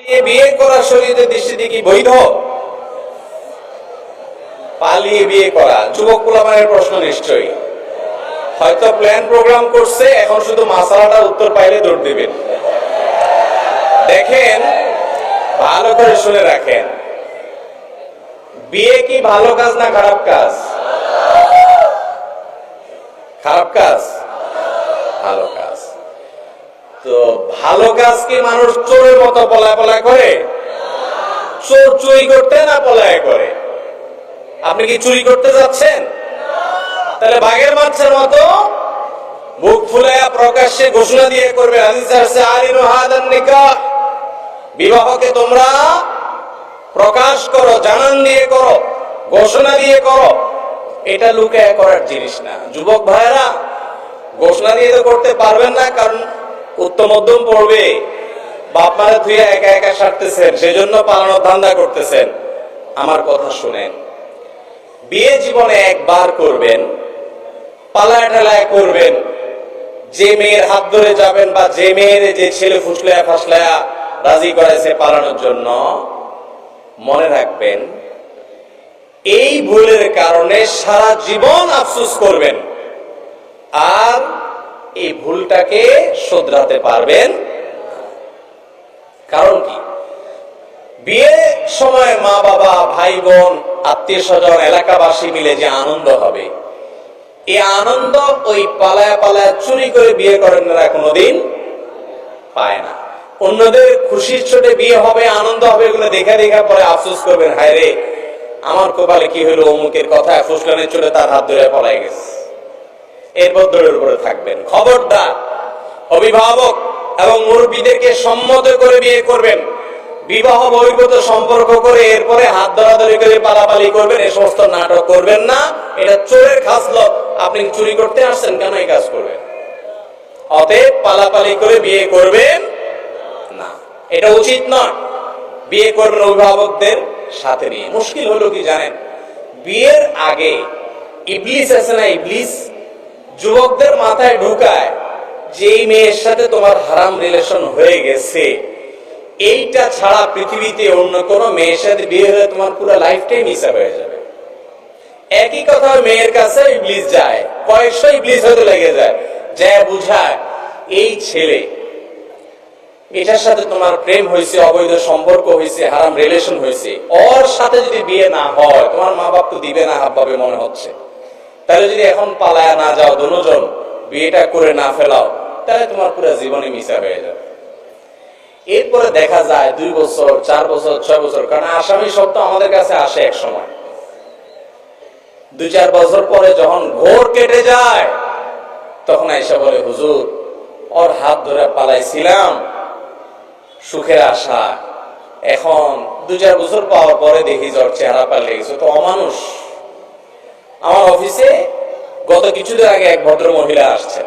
পালিয়ে বিয়ে করা শরীরের দৃষ্টিতে কি বৈধ? পালিয়ে বিয়ে করা। যুবক পোলাপানের প্রশ্ন নিশ্চয়ই। হয়তো প্ল্যান প্রোগ্রাম করছে, এখন শুধু মাসালাটা উত্তর পাইলে দৌড় দিবেন দেখেন, ভালো করে শুনে রাখেন। বিয়ে কি ভালো কাজ না খারাপ কাজ? খারাপ কাজ। ভালো কাজ। তো ভালো কাজ কি মানুষ চোরের মতো পলায় পলায় করে? চোর চুরি করতে না পলায় করে? আপনি কি চুরি করতে যাচ্ছেন? তাহলে বাঘের মাছের মতো মুখ ফুলাইয়া প্রকাশ্যে ঘোষণা দিয়ে করবে বিবাহকে তোমরা প্রকাশ করো, জানান দিয়ে করো, ঘোষণা দিয়ে করো। এটা লুকায় করার জিনিস না। যুবক ভাইয়েরা, ঘোষণা দিয়ে তো করতে পারবেন না, কারণ উত্তম মধ্যম পড়বে। বাপ মারা ধুয়ে একা একা সারতেছেন, সেজন্য পালানোর ধান্দা করতেছেন। আমার কথা শুনেন। বিয়ে জীবনে একবার করবেন, পালায় টালায় করবেন। যে মেয়ের হাত ধরে যাবেন বা যে মেয়ের যে ছেলে ফুসলায়া ফাসলায়া রাজি করেছে পালানোর জন্য, মনে রাখবেন, এই ভুলের কারণে সারা জীবন আফসোস করবেন। আর এই ভুলটাকে শোধরাতে পারবেন। কারণ কি? বিয়ে সময় মা বাবা ভাই বোন আত্মীয় স্বজন এলাকাবাসী মিলে যে আনন্দ হবে এই আনন্দ ওই পালায় পালায় চুরি করে বিয়ে করেন না কোনোদিন পায় না। অন্যদের খুশির ছোটে বিয়ে হবে, আনন্দ হবে এগুলো দেখা দেখা পরে আফসোস করবেন, হায় রে, আমার কপালে কি হলো অমুকের কথা? ফুসলানের চলে তার হাত ধরে পলাই গেছে। এরপর দৌড়ের উপরে থাকবেন। খবরদার, অভিভাবক এবং মুরব্বীদেরকে সম্মত করে বিয়ে করবেন। বিবাহ বহির্ভূত সম্পর্ক করে এরপরে হাত ধরাধরি করে পালাপালি করবেন এই সমস্ত নাটক করবেন না। এটা চোরের খাসলত। আপনি চুরি করতে আসছেন কেন এই কাজ করবেন? অতএব পালাপালি করে বিয়ে করবেন না। এটা উচিত নয়। বিয়ে করবেন অভিভাবকদের সাথে নিয়ে। মুশকিল হলো কি জানেন? বিয়ের আগে ইবলিস আছে না ইবলিস? যুবকদের মাথায় ঢুকায় যে মেয়ের সাথে তোমার হারাম রিলেশন হয়ে গেছে, এইটা ছাড়া পৃথিবীতে অন্য কোনো মেয়ের সাথে বিয়ে হলে তোমার পুরো লাইফটাই মিসা হয়ে যাবে। একই কথা মেয়ের কাছে ইবলিস যায় কয়েকশো ইবলিস হতে লেগে যায়। যা বুঝায়, এই ছেলে, এটার সাথে তোমার প্রেম হয়েছে, অবৈধ সম্পর্ক হয়েছে, হারাম রিলেশন হয়েছে। ওর সাথে যদি বিয়ে না হয়, তোমার মা বাপ তো দিবে না হাব মনে হচ্ছে। তাহলে যদি এখন পালায়া না যাও দুজন, বিয়েটা করে না ফেলাও, তাহলে তোমার পুরো জীবনে মিশা হয়ে যাবে। এরপরে দেখা যায় দুই বছর, চার বছর, ছয় বছর, কারণ আসামি শব্দ আমাদের কাছে আসে এক সময়। দুই চার বছর পরে যখন ঘোর কেটে যায়, তখন আইসা বলে, হুজুর, ওর হাত ধরে পালাইছিলাম, সুখের আশা এখন দু চার বছর পাওয়ার পরে দেখি জ্বর চেহারা পাল্টে গেছে। তো অমানুষ। আমার অফিসে গত কিছুদিন আগে এক ভদ্র মহিলা আসছেন।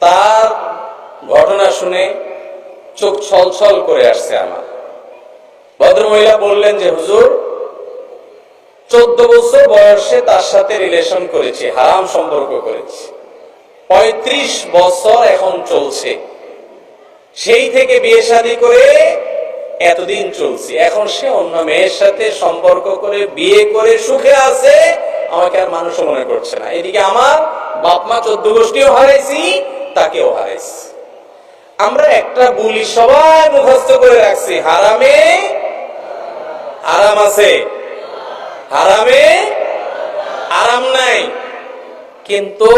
তার ঘটনা শুনে চোখ ছলছল করে আসছে আমার। ভদ্র মহিলা বললেন যে, হুজুর, চোদ্দ বছর বয়সে তার সাথে রিলেশন করেছি, হারাম সম্পর্ক করেছি। পঁয়ত্রিশ বছর এখন চলছে। সেই থেকে বিয়ে শাদী করে এতদিন চলছি। এখন সে অন্য মেয়ের সাথে সম্পর্ক করে, বিয়ে করে সুখে আছে, আমাকে আর মানুষ মনে করছে না। এদিকে আমার বাপ মা চোদ্দ গোষ্ঠীও হারাইছি, তাকেও হারাইছি। আমরা একটা বুলি সবাই মুখস্থ করে রাখছি। হারামে আরাম আছে। হারামে আরাম নাই। কিন্তু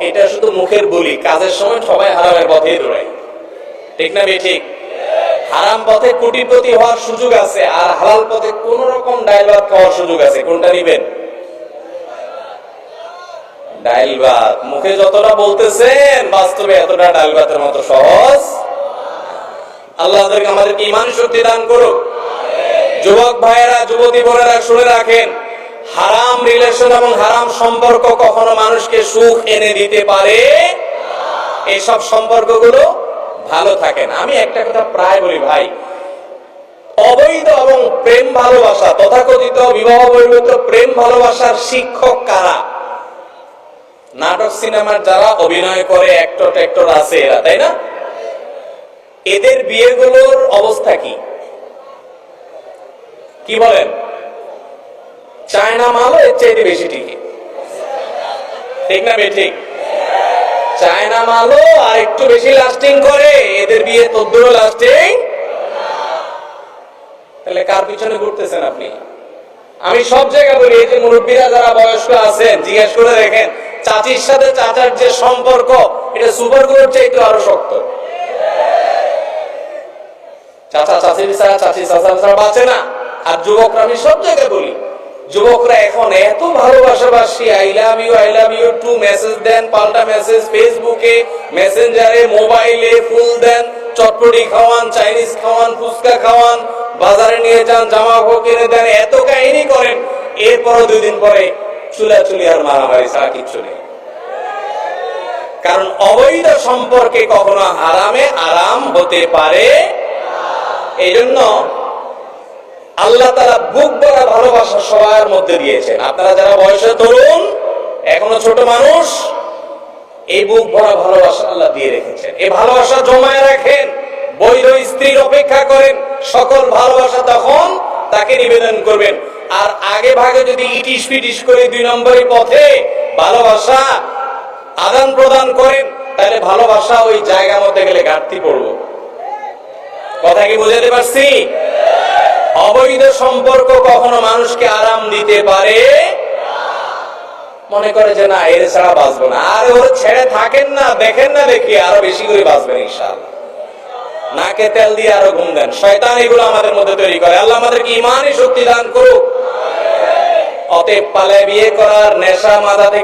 এটা শুধু মুখের বলি। কাজের সময় সবাই হারামের পথে দৌড়ায়। ঠিক না বে ঠিক? হারাম পথে কোটিপতি হওয়ার সুযোগ আছে আর হালাল পথে কোন রকম ভাত খাওয়ার সুযোগ আছে? কোনটা নিবেন? মুখে যতটা বলতেছেন, বাস্তবে এতটা মতো সহজ। আল্লাহ আমাদেরকে ইমান শক্তি দান করুক। যুবক ভাইয়েরা, যুবতী বোনেরা শুনে রাখেন, হারাম রিলেশন এবং হারাম সম্পর্ক কখনো মানুষকে সুখ এনে দিতে পারে এইসব সম্পর্কগুলো ভালো থাকে না আমি একটা কথা প্রায় বলি, ভাই। অবৈধ এবং প্রেম ভালোবাসা, তথাকথিত বিবাহ বহির্ভূত প্রেম ভালোবাসার শিক্ষক কারা? নাটক সিনেমার যারা অভিনয় করে অ্যাক্টর ট্যাক্টর আছে এরা, তাই না? এদের বিয়েগুলোর অবস্থা কি? কি বলেন? চায়না মালও এর চাইতে বেশি টিকে ঠিক না বে ঠিক। চায়না মালও আর একটু বেশি লাস্টিং করে, এদের বিয়ে তদ্দুরও লাস্টিং তাহলে কার পিছনে ঘুরতেছেন আপনি? আমি সব জায়গায় বলি, এই যে মুরব্বীরা যারা বয়স্ক আছেন, জিজ্ঞেস করে দেখেন, চাচির সাথে চাচার যে সম্পর্ক, এটা সুপার গ্রুপ চাইতে আরও শক্ত। চাচা চাচির চাচি, চাচা বাঁচে না। আর যুবকরা আমি সব জায়গায় বলি যুবকরা এখন এত ভালোবাসাবাসী I love you I love you too message দেন, পাল্টা মেসেজ ফেসবুকে মেসেঞ্জারে মোবাইলে ফুল দেন, চটপটি খাওয়ান চাইনিজ খাওয়ান, ফুচকা খাওয়ান, বাজারে নিয়ে যান, জামা কিনে দেন, এত কাহিনী করেন। এরপরও দুই দিন পরে চুলাচুলি আর মারামারি ছাড়া কিচ্ছু নেই। কারণ অবৈধ সম্পর্কে কখনো আরামে আরাম হতে পারে এই জন্য আল্লাহ তারা বুক ভরা ভালোবাসা সবার মধ্যে দিয়েছেন। আপনারা যারা বয়সে তরুণ, এখনও ছোট মানুষ, এই বুক ভরা ভালোবাসা আল্লাহ দিয়ে রেখেছেন। এই ভালোবাসা জমায় রাখেন, বৈধ স্ত্রীর অপেক্ষা করেন, সকল ভালোবাসা তখন তাকে নিবেদন করবেন। আর আগে ভাগে যদি ইটিস পিটিস করে দুই নম্বরই পথে ভালোবাসা আদান প্রদান করেন, তাহলে ভালোবাসা ওই জায়গা মধ্যে গেলে ঘাটতি পড়ব। কথা কি বুঝাতে পারছি? অবৈধ সম্পর্ক কখনো মানুষকে আরাম দিতে পারে মনে করে যে না, এর ছাড়া বাঁচবো না। আর ওর ছেড়ে থাকেন না, দেখেন না দেখি, আরও বেশি করে বাঁচবেন ইনশাআল্লাহ। নাকে তেল দিয়ে আরও ঘুম দেন। শয়তান এগুলো আমাদের মধ্যে তৈরি করে। আল্লাহ আমাদেরকে ইমানই শক্তি দান করুক। অতএব পালে বিয়ে করার নেশা মাথা থেকে